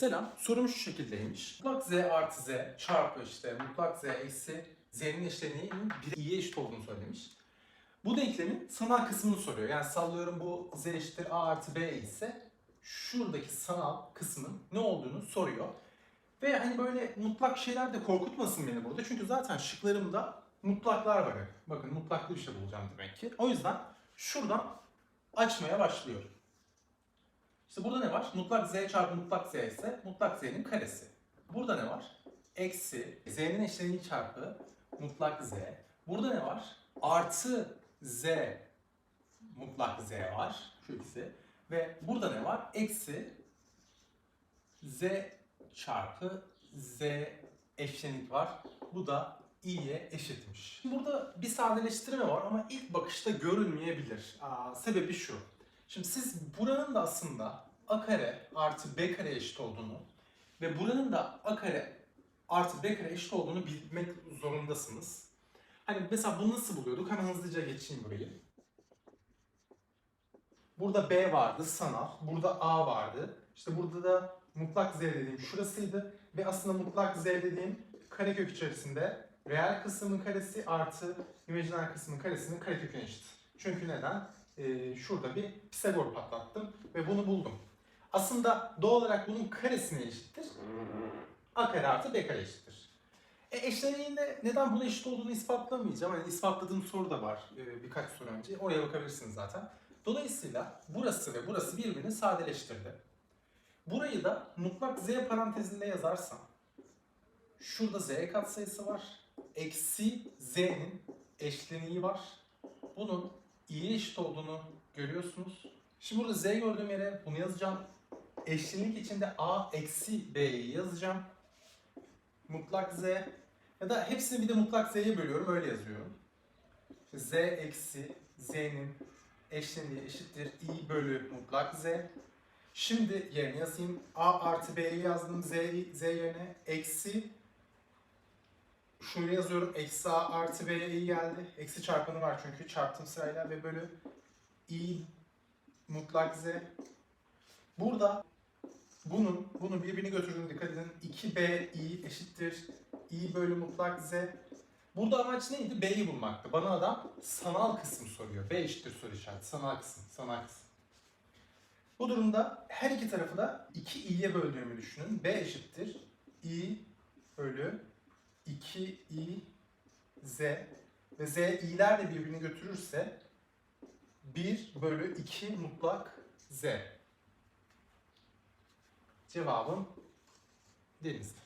Selam. Sorum şu şekildeymiş. Mutlak z artı z çarpı işte mutlak z eksi z'nin eşleniğinin bir i'ye eşit olduğunu söylemiş. Bu denklemin sanal kısmını soruyor. Yani sallıyorum bu z eşittir a artı b ise şuradaki sanal kısmın ne olduğunu soruyor. Ve hani böyle mutlak şeyler de korkutmasın beni burada. Çünkü zaten şıklarımda mutlaklar var. Bakın mutlaklı bir şey bulacağım demek ki. O yüzden şuradan açmaya başlıyorum. İşte burada ne var? Mutlak z çarpı mutlak z ise mutlak z'nin karesi. Burada ne var? Eksi z'nin eşleniği çarpı mutlak z. Burada ne var? Artı z mutlak z var. Şu ikisi. Ve burada ne var? Eksi z çarpı z eşlenik var. Bu da i'ye eşitmiş. Burada bir sadeleştirme var ama ilk bakışta görünmeyebilir. Aa, sebebi şu. Şimdi siz buranın da aslında a kare artı b kare eşit olduğunu ve buranın da a kare artı b kare eşit olduğunu bilmek zorundasınız. Hani mesela bunu nasıl buluyorduk? Hemen hızlıca geçeyim burayı. Burada b vardı sanal, burada a vardı. İşte burada da mutlak z dediğim şurasıydı ve aslında mutlak z dediğim karekök içerisinde reel kısmın karesi artı imajiner kısmın karesinin kareköküne eşit. Çünkü neden? Ee, şurada bir Pisagor patlattım ve bunu buldum. Aslında doğal olarak bunun karesine eşittir. A kare artı B kare eşittir. E eşleniğinde neden buna eşit olduğunu ispatlamayacağım. Yani ispatladığım soru da var e, birkaç soru önce. Oraya bakabilirsiniz zaten. Dolayısıyla burası ve burası birbirini sadeleştirdi. Burayı da mutlak z parantezinde yazarsam şurada z katsayısı var. Eksi z'nin eşleniği var. Bunun i'ye eşit olduğunu görüyorsunuz. Şimdi burada z gördüğüm yere bunu yazacağım. Eşlenik içinde a eksi b'yi yazacağım. Mutlak z ya da hepsini bir de mutlak z'ye bölüyorum öyle yazıyorum. Z eksi z'nin eşleniği eşittir i bölü mutlak z. Şimdi yerine yazayım. a artı b'yi yazdım z, z yerine. Eksi şunu yazıyorum. Eksi a artı b'ye i geldi. Eksi çarpanı var çünkü çarptım sırayla ve bölü i mutlak z. Burada bunun bunu birbirini götürdüğünü dikkat edin. 2b i eşittir i bölü mutlak z. Burada amaç neydi? B'yi bulmaktı. Bana adam sanal kısmı soruyor. B eşittir soru işareti. Sanal kısım. Sanal kısım. Bu durumda her iki tarafı da 2 i'ye böldüğümü düşünün. B eşittir i bölü 2 i z ve z i'ler de birbirini götürürse 1 bölü 2 mutlak z. Cevabım denizli.